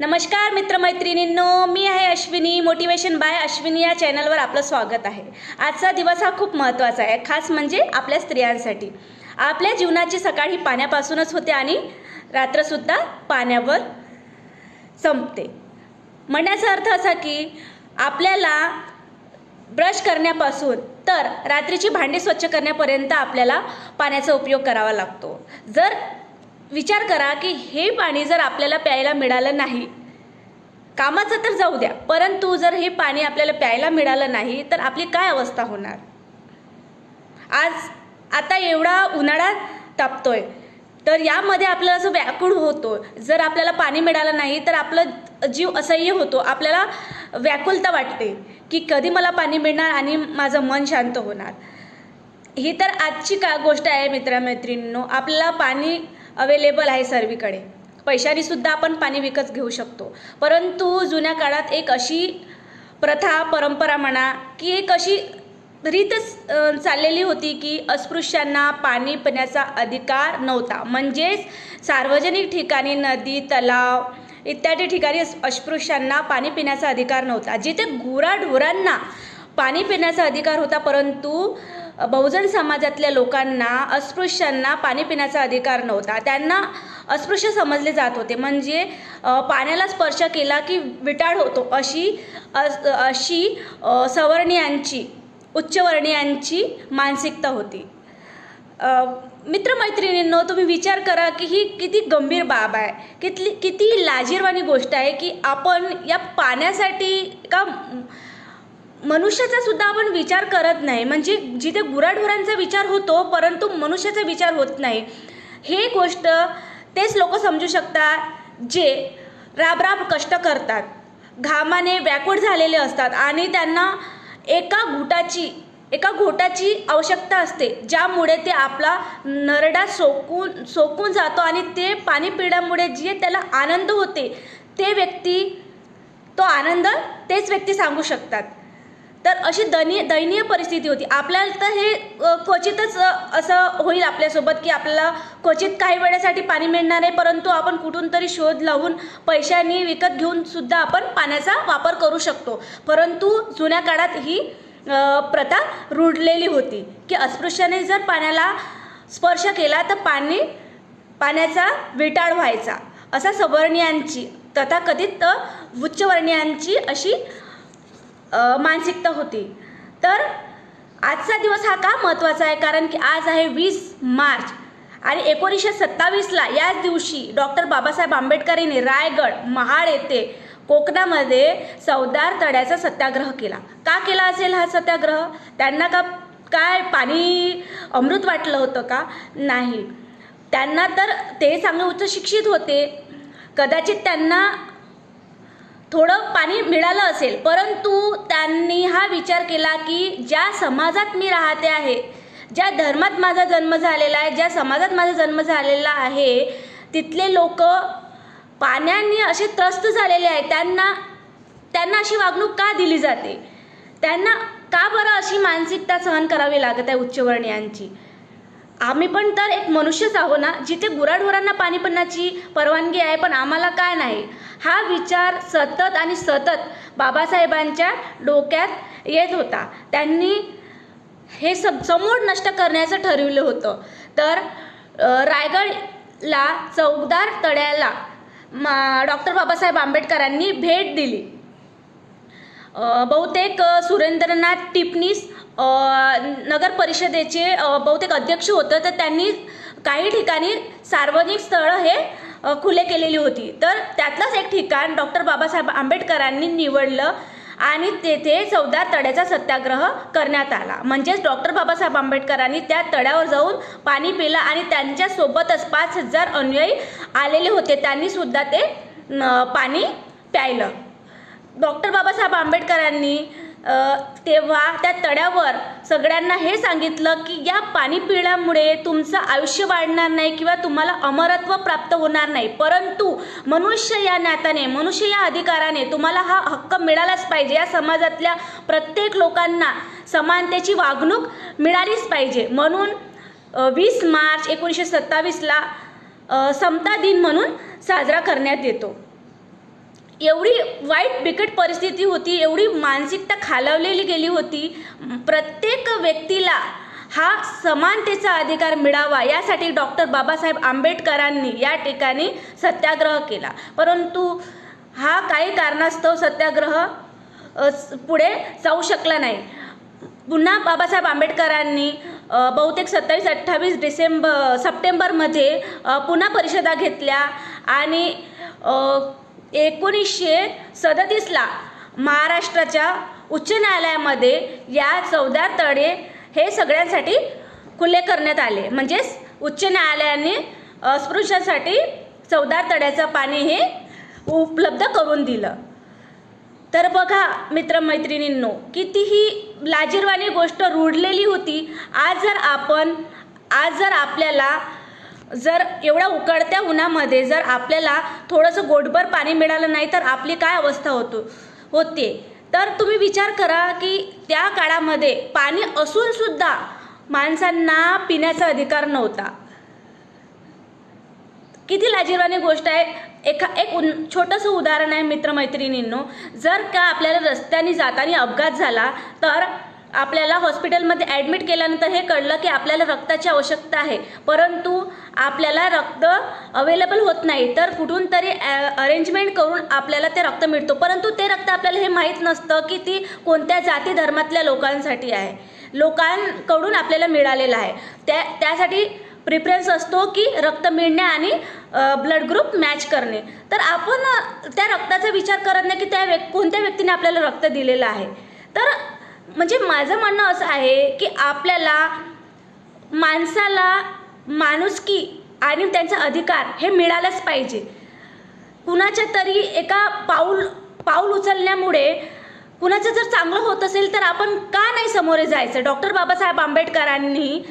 नमस्कार मित्रमैत्रिणींनो मी आहे Ashwini motivation bye Ashwini या चॅनलवर आपलं स्वागत आहे. आजचा दिवस हा खूप महत्त्वाचा आहे खास म्हणजे आपल्या स्त्रियांसाठी. आपल्या जीवनाची सकाळ ही पाण्यापासूनच होते आणि रात्रसुद्धा पाण्यावर संपते. म्हणण्याचा अर्थ असा की आपल्याला ब्रश करण्यापासून तर रात्रीची भांडी स्वच्छ करण्यापर्यंत आपल्याला पाण्याचा उपयोग करावा लागतो. जर विचार करा की हे पाणी जर आपल्याला प्यायला मिळालं नाही कामाचं तर जाऊ द्या परंतु जर हे पाणी आपल्याला प्यायला मिळालं नाही तर आपली काय अवस्था होणार? आज आता एवढा उन्हाळा तापतोय तर यामध्ये आपल्याला असं व्याकुळ होतो जर आपल्याला पाणी मिळालं नाही तर आपलं जीव असह्य होतो. आपल्याला व्याकुलता वाटते की कधी मला पाणी मिळणार आणि माझं मन शांत होणार. ही तर आजची का गोष्ट आहे मित्रमैत्रिणींनो आपल्याला पाणी अवेलेबल आहे सर्वीकडे. पैशानीसुद्धा आपण पाणी विकत घेऊ शकतो. परंतु जुन्या काळात एक अशी प्रथा परंपरा म्हणा की एक अशी रीतच चाललेली होती की अस्पृश्यांना पाणी पिण्याचा अधिकार नव्हता. म्हणजेच सार्वजनिक ठिकाणी नदी तलाव इत्यादी ठिकाणी अस्पृश्यांना पाणी पिण्याचा अधिकार नव्हता. जिथे गुराढोरांना पाणी पिण्याचा अधिकार होता परंतु बहुजन समाजातल्या लोकांना अस्पृश्यांना पाणी पिण्याचा अधिकार नव्हता. त्यांना अस्पृश्य समजले जात होते. म्हणजे पाण्याला स्पर्श केला की विटाळ होतो अशी अस- अशी सवर्णीयांची उच्चवर्णीयांची मानसिकता होती. मित्रमैत्रिणींनो तुम्ही विचार करा की ही किती गंभीर बाब आहे. कितली किती लाजीरवाणी गोष्ट आहे की आपण या पाण्यासाठी का मनुष्याचा सुद्धा आपण विचार करत नाही. म्हणजे जिथे गुराढोरांचा विचार होतो परंतु मनुष्याचा विचार होत नाही. हे गोष्ट तेच लोक समजू शकतात जे राबराब कष्ट करतात. घामाने व्याकुळ झालेले असतात आणि त्यांना एका घुटाची एका घोटाची आवश्यकता असते. ज्यामुळे ते आपला नरडा सोकून सोकून जातो आणि ते पाणी पिण्यामुळे जे त्याला आनंद होते ते व्यक्ती तो आनंद तेच व्यक्ती सांगू शकतात. तर अशी दनीय दयनीय परिस्थिती होती. आपल्याला तर हे क्वचितच असं होईल आपल्यासोबत की आपल्याला क्वचित काही वेळेसाठी पाणी मिळणार आहे परंतु आपण कुठून तरी शोध लावून पैशांनी विकत घेऊन सुद्धा आपण पाण्याचा वापर करू शकतो. परंतु जुन्या काळात ही प्रथा रुढलेली होती की अस्पृश्याने जर पाण्याला स्पर्श केला तर पाणी पाण्याचा विटाळ व्हायचा. असा सवर्णीयांची तथाकथित उच्चवर्णीयांची अशी मानसिकता होती. तर आजचा दिवस हा का महत्त्वाचा आहे? कारण की आज आहे वीस मार्च आणि एकोणीसशे सत्तावीसला याच दिवशी डॉक्टर बाबासाहेब आंबेडकर यांनी रायगड महाड येथे कोकणामध्ये सौदार तड्याचा सत्याग्रह केला. का केला असेल हा सत्याग्रह? त्यांना का काय पाणी अमृत वाटलं होतं का? नाही. त्यांना तर ते चांगले उच्च शिक्षित होते. कदाचित त्यांना थोडं पाणी मिळालं असेल परंतु त्यांनी हा विचार केला की ज्या समाजात मी राहते आहे ज्या धर्मात माझा जन्म झालेला आहे ज्या समाजात माझा जन्म झालेला आहे तिथले लोक पाण्याने असे त्रस्त झालेले आहे त्यांना त्यांना अशी वागणूक का दिली जाते? त्यांना का बरं अशी मानसिकता सहन करावी लागत आहे उच्चवर्णीयांची? आम्ही पण तर एक मनुष्यच आहो ना जिथे गुराढोरांना पाणी पिण्याची परवानगी आहे पण आम्हाला काय नाही. हा विचार सतत आणि सतत बाबासाहेबांच्या डोक्यात येत होता. त्यांनी हे सब समूळ नष्ट करण्याचं ठरवलं होतं. तर रायगडला चौकदार तळ्याला मा डॉक्टर बाबासाहेब आंबेडकरांनी भेट दिली. बहुतेक सुरेंद्रनाथ टिपणीस नगर परिषदेचे बहुतेक अध्यक्ष होतं तर त्यांनी काही ठिकाणी सार्वजनिक स्थळं हे खुले केलेली होती. तर त्यातलंच एक ठिकाण डॉक्टर बाबासाहेब आंबेडकरांनी निवडलं आणि तेथे चौदा तड्याचा सत्याग्रह करण्यात आला. म्हणजेच डॉक्टर बाबासाहेब आंबेडकरांनी त्या तळ्यावर जाऊन पाणी पिलं आणि त्यांच्यासोबतच पाच हजार अनुयायी आलेले होते. त्यांनी सुद्धा ते पाणी प्यायलं. डॉक्टर बाबासाहेब आंबेडकरांनी तेव्हा त्या तळ्यावर सगळ्यांना हे सांगितलं की या पाणी पिण्यामुळे तुमचं आयुष्य वाढणार नाही किंवा तुम्हाला अमरत्व प्राप्त होणार नाही. परंतु मनुष्य या नात्याने मनुष्य या अधिकाराने तुम्हाला हा हक्क मिळालाच पाहिजे. या समाजातल्या प्रत्येक लोकांना समानतेची वागणूक मिळालीच पाहिजे. म्हणून वीस मार्च एकोणीसशे सत्तावीसला समता दिन म्हणून साजरा करण्यात येतो. एवढी वाईट बिकट परिस्थिती होती एवढी मानसिकता खालावलेली गेली होती. प्रत्येक व्यक्तीला हा समानतेचा अधिकार मिळावा यासाठी डॉक्टर बाबासाहेब आंबेडकरांनी या ठिकाणी सत्याग्रह केला. परंतु हा काही कारणास्तव सत्याग्रह पुढे जाऊ शकला नाही. पुन्हा बाबासाहेब आंबेडकरांनी बहुतेक सत्तावीस अठ्ठावीस डिसेंबर सप्टेंबरमध्ये पुन्हा परिषदा घेतल्या आणि एकोणीसशे सदतीसला महाराष्ट्राच्या उच्च न्यायालयामध्ये या चौदार तडे हे सगळ्यांसाठी खुले करण्यात आले. म्हणजेच उच्च न्यायालयाने अस्पृश्यांसाठी चौदार तड्याचं पाणी हे उपलब्ध करून दिलं. तर बघा मित्रमैत्रिणींनो कितीही लाजीरवाणी गोष्ट रुढलेली होती आज जर आपण आज जर आपल्याला जर एवढ्या उकडत्या उन्हामध्ये जर आपल्याला थोडंसं गोडभर पाणी मिळालं नाही तर आपली काय अवस्था होतो होते? तर तुम्ही विचार करा की त्या काळामध्ये पाणी असूनसुद्धा माणसांना पिण्याचा अधिकार नव्हता. किती लाजीरवाणी गोष्ट आहे. एका एक उन छोटंसं उदाहरण आहे मित्रमैत्रिणींनो. जर का आपल्याला रस्त्याने जाताना अपघात झाला तर आपल्याला हॉस्पिटलमध्ये ॲडमिट केल्यानंतर हे कळलं की आपल्याला रक्ताची आवश्यकता आहे. परंतु आपल्याला रक्त अवेलेबल होत नाही तर कुठून तरी अरेंजमेंट करून आपल्याला ते रक्त मिळतो. परंतु ते रक्त आपल्याला हे माहीत नसतं की ती कोणत्या जाती धर्मातल्या लोकांसाठी आहे. लोकांकडून आपल्याला मिळालेलं आहे. त्या त्यासाठी प्रिफरन्स असतो की रक्त मिळणे आणि ब्लड ग्रुप मॅच करणे. तर आपण त्या रक्ताचा विचार करत नाही की त्या व्यक् कोणत्या व्यक्तीने आपल्याला रक्त दिलेलं आहे. तर म्हणजे माझं म्हणणं असं आहे की आपल्याला माणसाला माणुसकी आणि त्यांचा अधिकार हे मिळालंच पाहिजे. कुणाच्या तरी एका पाऊल पाऊल उचलण्यामुळे कुणाचं जर चांगलं होत असेल तर आपण का नाही समोरे जायचं? डॉक्टर बाबासाहेब आंबेडकरांनी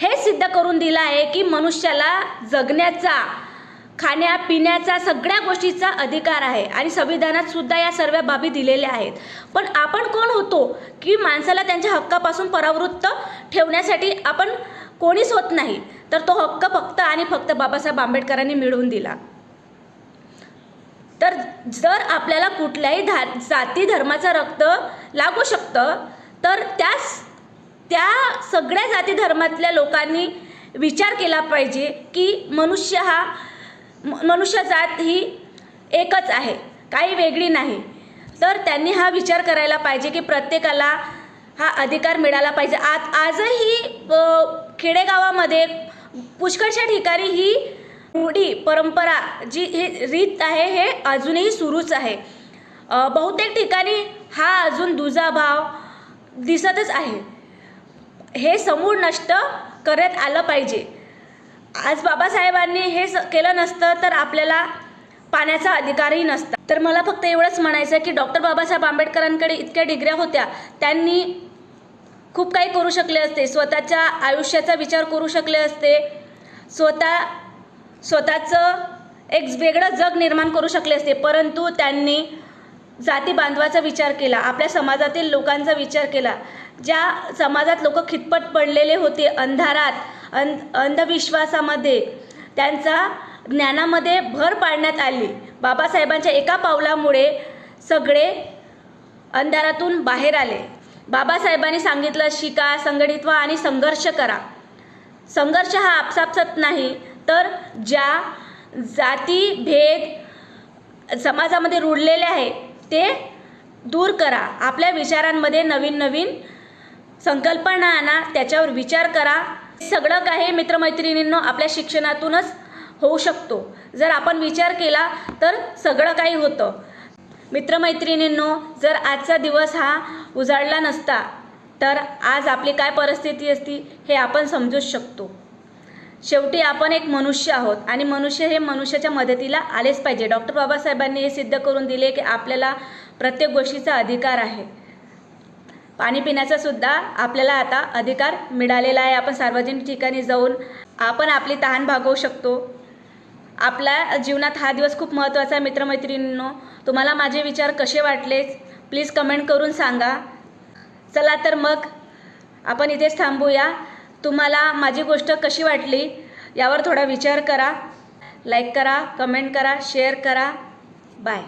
हे सिद्ध करून दिलं आहे की मनुष्याला जगण्याचा खाण्यापिण्याचा सगळ्या गोष्टीचा अधिकार आहे आणि संविधानात सुद्धा या सर्व बाबी दिलेल्या आहेत. पण आपण कोण होतो की माणसाला त्यांच्या हक्कापासून परावृत्त ठेवण्यासाठी आपण कोणीच होत नाही? तर तो हक्क फक्त आणि फक्त बाबासाहेब आंबेडकरांनी मिळवून दिला. तर जर आपल्याला कुठल्याही धा जाती धर्माचं रक्त लागू शकतं तर त्याच त्या सगळ्या जाती धर्मातल्या लोकांनी विचार केला पाहिजे की मनुष्य हा म- मनुष्य जात ही एकच आहे काही वेगळी नाही. तर त्यांनी हा विचार करायला पाहिजे की प्रत्येकाला हा अधिकार मिळाला पाहिजे. आज आजही खेडेगावामध्ये पुष्कळशा ठिकाणी ही रूढी परंपरा जी ही रीत आहे हे अजूनही सुरूच आहे. बहुतेक ठिकाणी हा अजून दुजाभाव दिसतच आहे. हे समूळ नष्ट करत आलं पाहिजे. आज बाबासाहेबांनी हे स केलं नसतं तर आपल्याला पाण्याचा अधिकारही नसता. तर मला फक्त एवढंच म्हणायचं की डॉक्टर बाबासाहेब आंबेडकरांकडे इतक्या डिग्र्या होत्या त्यांनी खूप काही करू शकले असते. स्वतःच्या आयुष्याचा विचार करू शकले असते. स्वतः स्वतःचं एक वेगळं जग निर्माण करू शकले असते. परंतु त्यांनी जाती बांधवाचा विचार केला आपल्या समाजातील लोकांचा विचार केला. ज्या समाजात लोक खितपट पडलेले होते अंधारात अंध अंधविश्वासामध्ये त्यांचा ज्ञानामध्ये भर पाडण्यात आली. बाबासाहेबांच्या एका पावलामुळे सगळे अंधारातून बाहेर आले. बाबासाहेबांनी सांगितलं शिका संघटित व्हा आणि संघर्ष करा. संघर्ष हा आपसापसात नाही तर ज्या जाती भेद समाजामध्ये रुढलेले आहे ते दूर करा. आपल्या विचारांमध्ये नवीन नवीन संकल्पना आणा त्याच्यावर विचार करा. सगळं काही मित्रमैत्रिणींनो आपल्या शिक्षणातूनच होऊ शकतो. जर आपण विचार केला तर सगळं काही होतं. मित्रमैत्रिणींनो जर आजचा दिवस हा उजाडला नसता तर आज आपली काय परिस्थिती असती हे आपण समजूच शकतो. शेवटी आपण एक मनुष्य आहोत आणि मनुष्य हे मनुष्याच्या मदतीला आलेच पाहिजे. डॉक्टर बाबासाहेबांनी हे सिद्ध करून दिले की आपल्याला प्रत्येक गोष्टीचा अधिकार आहे. पाणी पिण्याचा सुद्धा आपल्याला आता अधिकार मिळालेला आहे. आपण सार्वजनिक ठिकाणी जाऊन आपण आपली तहान भागवू शकतो. आपल्या जीवनात हा दिवस खूप महत्त्वाचा आहे मित्रमैत्रिणींनो. तुम्हाला माझे विचार कसे वाटले? प्लीज कमेंट करून सांगा. चला तर मग आपण इथेच थांबूया. तुम्हाला माझी गोष्ट कशी वाटली यावर थोडा विचार करा. लाईक करा कमेंट करा शेअर करा. बाय